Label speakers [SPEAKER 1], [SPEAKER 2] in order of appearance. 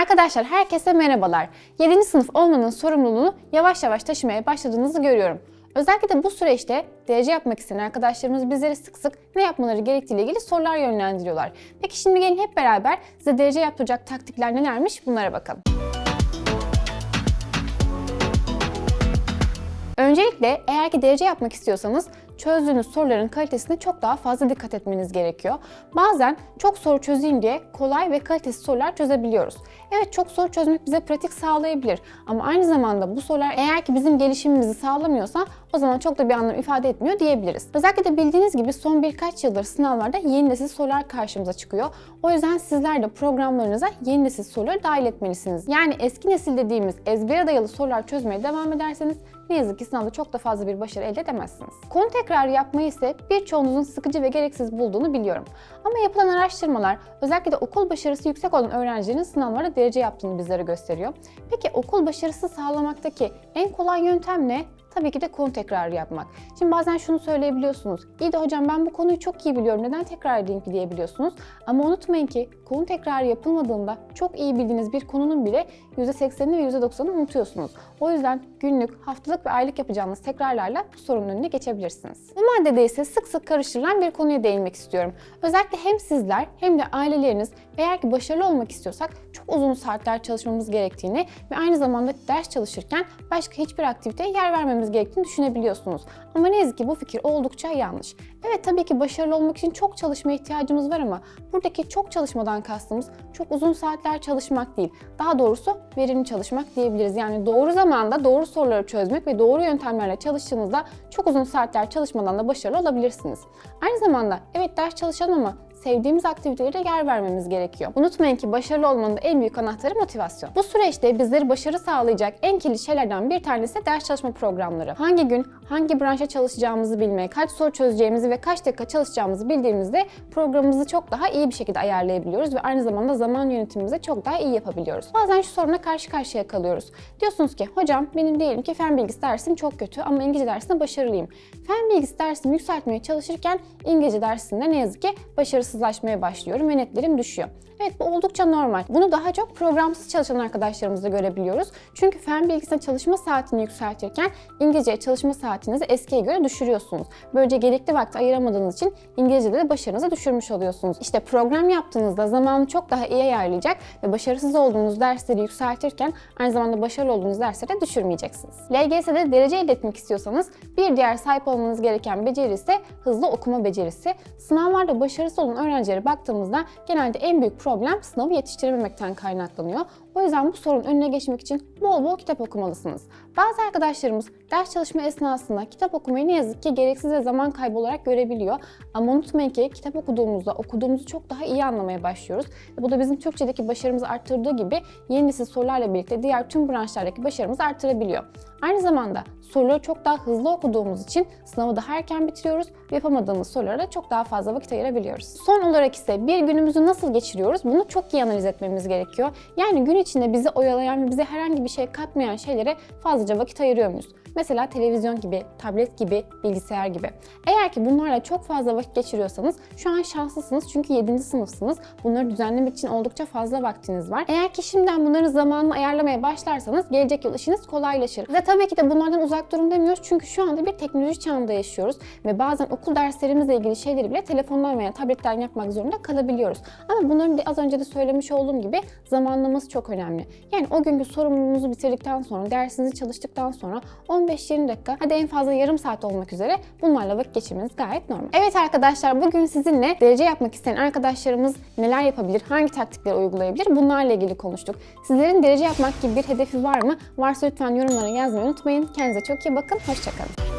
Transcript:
[SPEAKER 1] Arkadaşlar herkese merhabalar. 7. sınıf olmanın sorumluluğunu yavaş yavaş taşımaya başladığınızı görüyorum. Özellikle de bu süreçte derece yapmak isteyen arkadaşlarımız bizleri sık sık ne yapmaları gerektiğiyle ilgili sorular yönlendiriyorlar. Peki şimdi gelin hep beraber size derece yaptıracak taktikler nelermiş bunlara bakalım. Öncelikle eğer ki derece yapmak istiyorsanız çözdüğünüz soruların kalitesine çok daha fazla dikkat etmeniz gerekiyor. Bazen çok soru çözeyim diye kolay ve kalitesiz sorular çözebiliyoruz. Evet çok soru çözmek bize pratik sağlayabilir ama aynı zamanda bu sorular eğer ki bizim gelişimimizi sağlamıyorsa o zaman çok da bir anlam ifade etmiyor diyebiliriz. Özellikle de bildiğiniz gibi son birkaç yıldır sınavlarda yeni nesil sorular karşımıza çıkıyor. O yüzden sizler de programlarınıza yeni nesil soruları dahil etmelisiniz. Yani eski nesil dediğimiz ezbere dayalı sorular çözmeye devam ederseniz ne yazık ki sınavda çok da fazla bir başarı elde edemezsiniz. Konu tekrarı yapmayı ise birçoğunuzun sıkıcı ve gereksiz bulduğunu biliyorum. Ama yapılan araştırmalar özellikle de okul başarısı yüksek olan öğrencilerin sınavlarda derece yaptığını bizlere gösteriyor. Peki okul başarısı sağlamaktaki en kolay yöntem ne? Tabii ki de konu tekrarı yapmak. Şimdi bazen şunu söyleyebiliyorsunuz. İyi de hocam ben bu konuyu çok iyi biliyorum. Neden tekrar edeyim ki diyebiliyorsunuz. Ama unutmayın ki konu tekrarı yapılmadığında çok iyi bildiğiniz bir konunun bile %80'ini ve %90'ını unutuyorsunuz. O yüzden günlük, haftalık ve aylık yapacağınız tekrarlarla bu sorunun önüne geçebilirsiniz. Bu maddede ise sık sık karıştırılan bir konuya değinmek istiyorum. Özellikle hem sizler hem de aileleriniz eğer ki başarılı olmak istiyorsak çok uzun saatler çalışmamız gerektiğini ve aynı zamanda ders çalışırken başka hiçbir aktiviteye yer vermemiz gerektiğini düşünebiliyorsunuz. Ama ne yazık ki bu fikir oldukça yanlış. Evet tabii ki başarılı olmak için çok çalışmaya ihtiyacımız var ama buradaki çok çalışmadan kastımız çok uzun saatler çalışmak değil. Daha doğrusu verimli çalışmak diyebiliriz. Yani doğru zamanda doğru soruları çözmek ve doğru yöntemlerle çalıştığınızda çok uzun saatler çalışmadan da başarılı olabilirsiniz. Aynı zamanda evet ders çalışalım ama sevdiğimiz aktivitelere yer vermemiz gerekiyor. Unutmayın ki başarılı olmanın en büyük anahtarı motivasyon. Bu süreçte bizleri başarı sağlayacak en kilit şeylerden bir tanesi de ders çalışma programları. Hangi gün hangi branşa çalışacağımızı bilmek, kaç soru çözeceğimizi ve kaç dakika çalışacağımızı bildiğimizde programımızı çok daha iyi bir şekilde ayarlayabiliyoruz ve aynı zamanda zaman yönetimimizi çok daha iyi yapabiliyoruz. Bazen şu soruna karşı karşıya kalıyoruz. Diyorsunuz ki hocam benim diyelim ki fen bilgisi dersim çok kötü ama İngilizce dersinde başarılıyım. Fen bilgisi dersimi yükseltmeye çalışırken İngilizce dersinde ne yazık ki başarısızlaşmaya başlıyorum ve netlerim düşüyor. Evet bu oldukça normal. Bunu daha çok programsız çalışan arkadaşlarımızda görebiliyoruz. Çünkü fen bilgisine çalışma saatini yükseltirken İngilizceye çalışma saatinizi eskiye göre düşürüyorsunuz. Böylece gerekli vakti ayıramadığınız için İngilizce'de de başarınızı düşürmüş oluyorsunuz. İşte program yaptığınızda zamanı çok daha iyi ayarlayacak ve başarısız olduğunuz dersleri yükseltirken aynı zamanda başarılı olduğunuz dersleri de düşürmeyeceksiniz. LGS'de derece elde etmek istiyorsanız bir diğer sahip olmanız gereken beceri ise hızlı okuma becerisi. Sınavlarda başarısız olan öğrencilere baktığımızda genelde en büyük problem sınavı yetiştirememekten kaynaklanıyor. O yüzden bu sorunun önüne geçmek için bol bol kitap okumalısınız. Bazı arkadaşlarımız ders çalışma esnasında kitap okumayı ne yazık ki gereksiz ve zaman kaybı olarak görebiliyor. Ama unutmayın ki kitap okuduğumuzda okuduğumuzu çok daha iyi anlamaya başlıyoruz. Bu da bizim Türkçedeki başarımızı arttırdığı gibi yeni nesil sorularla birlikte diğer tüm branşlardaki başarımızı arttırabiliyor. Aynı zamanda soruları çok daha hızlı okuduğumuz için sınavı daha erken bitiriyoruz ve yapamadığımız sorulara çok daha fazla vakit ayırabiliyoruz. Son olarak ise bir günümüzü nasıl geçiriyoruz bunu çok iyi analiz etmemiz gerekiyor. Yani gün içinde bizi oyalayan ve bize herhangi bir şey katmayan şeylere fazlaca vakit ayırıyor muyuz? Mesela televizyon gibi, tablet gibi, bilgisayar gibi. Eğer ki bunlarla çok fazla vakit geçiriyorsanız şu an şanslısınız çünkü 7. sınıfsınız. Bunları düzenlemek için oldukça fazla vaktiniz var. Eğer ki şimdiden bunların zamanını ayarlamaya başlarsanız gelecek yıl işiniz kolaylaşır. Ve tabii ki de bunlardan uzak durun demiyoruz çünkü şu anda bir teknoloji çağında yaşıyoruz ve bazen okul derslerimizle ilgili şeyleri bile telefondan veya tabletten yapmak zorunda kalabiliyoruz. Ama bunların az önce de söylemiş olduğum gibi zamanlaması çok önemli. Yani o günkü sorumluluğunuzu bitirdikten sonra, dersinizi çalıştıktan sonra 15-20 dakika, hadi en fazla yarım saat olmak üzere bunlarla vakit geçirmeniz gayet normal. Evet arkadaşlar bugün sizinle derece yapmak isteyen arkadaşlarımız neler yapabilir, hangi taktikleri uygulayabilir bunlarla ilgili konuştuk. Sizlerin derece yapmak gibi bir hedefi var mı? Varsa lütfen yorumlara yazmayı unutmayın. Kendinize çok iyi bakın, hoşçakalın.